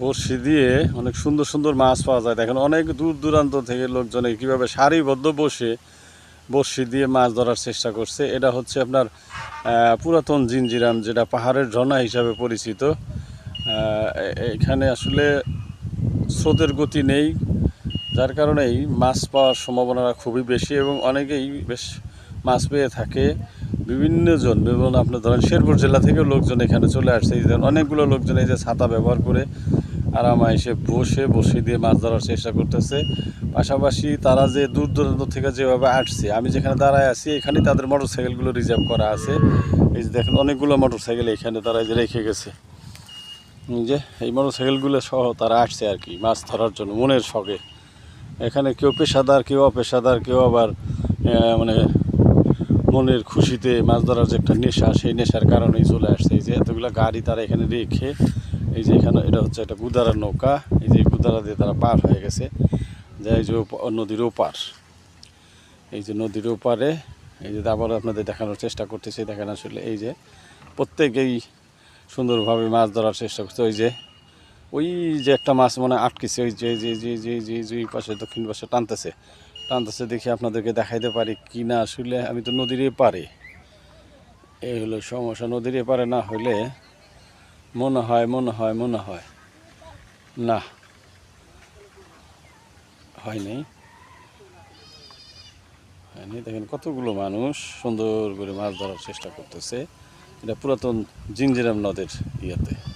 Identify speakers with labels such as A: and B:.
A: বড়শি দিয়ে অনেক সুন্দর সুন্দর মাছ পাওয়া যায়। দেখেন অনেক দূর দূরান্ত থেকে লোকজনে কীভাবে সারিবদ্ধ বসে বড়শি দিয়ে মাছ ধরার চেষ্টা করছে। এটা হচ্ছে আপনার পুরাতন জিঞ্জিরাম যেটা পাহাড়ের ঝর্ণা হিসাবে পরিচিত। এখানে আসলে স্রোতের গতি নেই, যার কারণেই মাছ পাওয়ার সম্ভাবনাটা খুবই বেশি এবং অনেকেই বেশ মাছ পেয়ে থাকে। বিভিন্ন জন, যেমন আপনার ধরেন শেরপুর জেলা থেকে লোকজন এখানে চলে আসছে। অনেকগুলো লোকজন এই যে ছাতা ব্যবহার করে আরামে এসে বসে বসে দিয়ে মাছ ধরার চেষ্টা করতেছে। পাশাপাশি তারা যে দূর দূরান্ত থেকে যেভাবে আসছে, আমি যেখানে দাঁড়ায় আছি, এখানেই তাদের মোটর সাইকেলগুলো রিজার্ভ করা আছে। এই যে দেখেন, অনেকগুলো মোটর সাইকেল এখানে তারা যে রেখে গেছে। যে, এই মোটর সাইকেলগুলো সহ তারা আসছে আর কি, মাছ ধরার জন্য, মনের শখে। এখানে কেউ পেশাদার, কেউ অপেশাদার, কেউ আবার মানে মনের খুশিতে মাছ ধরার যে একটা নেশা, সেই নেশার কারণেই চলে আসছে। এই যে এতগুলো গাড়ি তারা এখানে রেখে এই যে এখানে এটা হচ্ছে একটা গুদারার নৌকা। এই যে গুদারা দিয়ে তারা পার হয়ে গেছে। যে এই যে নদীর ওপার। এই যে নদীর ওপারে, এই যে আবার আপনাদের দেখানোর চেষ্টা করতেছি। দেখেন আসলে এই যে প্রত্যেকেই সুন্দরভাবে মাছ ধরার চেষ্টা করছে। ওই যে ওই যে একটা মাছ মনে আটকেছে। ওই যে যে যে যে যে যে পাশে, দক্ষিণ পাশে টানতেছে। টানতেছে দেখি আপনাদেরকে দেখাইতে পারি কি না আসলে আমি তো নদীর এপারে। এই হলো সমস্যা। নদীর এপারে না হলে মনে হয় মনে হয় মনে হয়। না। হয়নি। হয়নি। দেখেন কতগুলো মানুষ সুন্দর করে মাছ ধরার চেষ্টা করতেছে। এটা পুরাতন জিঞ্জিরাম নদের ইয়েতে।